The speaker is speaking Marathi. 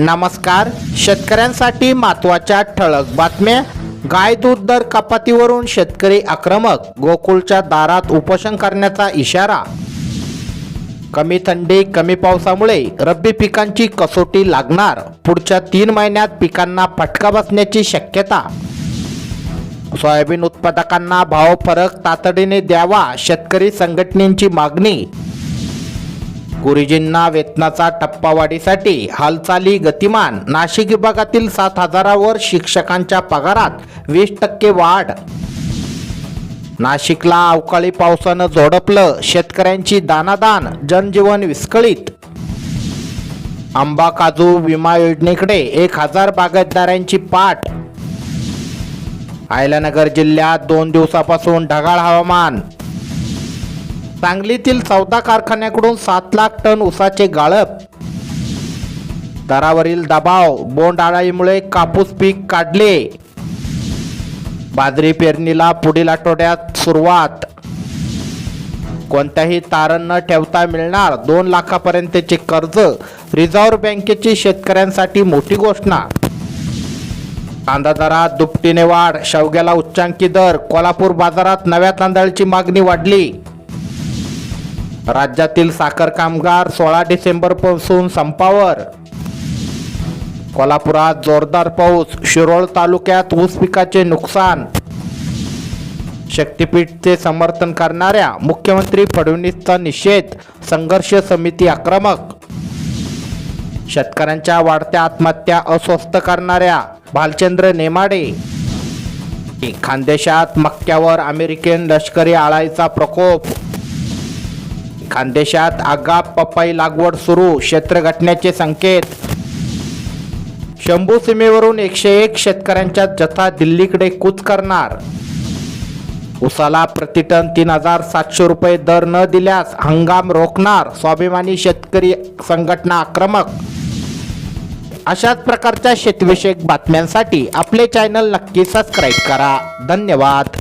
नमस्कार. शेतकऱ्यांसाठी महत्त्वाच्या ठळक बातम्या. गाय दूध दर कपातीवरून शेतकरी आक्रमक. गोकुळच्या दारात उपोषण करण्याचा इशारा. कमी थंडी कमी पावसामुळे रब्बी पिकांची कसोटी लागणार. पुढच्या तीन महिन्यात पिकांना फटका बसण्याची शक्यता. सोयाबीन उत्पादकांना भाव फरक तातडीने द्यावा शेतकरी संघटनेची मागणी. गुरुजींना वेतनाचा टप्पा वाढीसाठी हालचाली गतिमान. नाशिक विभागातील सात हजारावर शिक्षकांच्या पगारात वीस टक्के वाढ. नाशिकला अवकाळी पावसानं झोडपलं शेतकऱ्यांची दानादान जनजीवन विस्कळीत. आंबा काजू विमा योजनेकडे एक हजार बागायतदारांची पाठ. आयलानगर जिल्ह्यात दोन दिवसापासून ढगाळ हवामान. सांगलीतील चौदा कारखान्याकडून सात लाख टन ऊसाचे गाळप. दरावरील दबाव बोंडआळीमुळे कापूस पीक काढले. बाजरी पेरणीला पुढील आठवड्यात सुरुवात. कोणत्याही तारण न ठेवता मिळणार दोन लाखापर्यंतचे कर्ज रिझर्व्ह बँकेची शेतकऱ्यांसाठी मोठी घोषणा. कांदा दरात दुपटीने वाढ शेवग्याला उच्चांकी दर कोल्हापूर बाजारात नव्या तांदळाची मागणी वाढली. राज्यातील साखर कामगार सोळा डिसेंबरपासून संपावर. कोल्हापुरात जोरदार पाऊस शिरोळ तालुक्यात ऊस पिकाचे नुकसान. शक्तीपीठचे समर्थन करणाऱ्या मुख्यमंत्री फडणवीसचा निषेध संघर्ष समिती आक्रमक. शेतकऱ्यांच्या वाढत्या आत्महत्या अस्वस्थ करणाऱ्या भालचंद्र नेमाडे. खानदेशात मक्क्यावर अमेरिकन लष्करी आळाईचा प्रकोप. खानदेशात आगाप पपई लागवड सुरू क्षेत्र घटण्याचे संकेत. शंभू सीमेवरून एकशे एक शेतकऱ्यांच्या जथा दिल्लीकडे कूच करणार. उसाला प्रतिटन तीन हजार सातशे रुपये दर न दिल्यास हंगाम रोखणार स्वाभिमानी शेतकरी संघटना आक्रमक. अशाच प्रकारच्या शेतीविषयक बातम्यांसाठी आपले चॅनल नक्की सबस्क्राईब करा. धन्यवाद.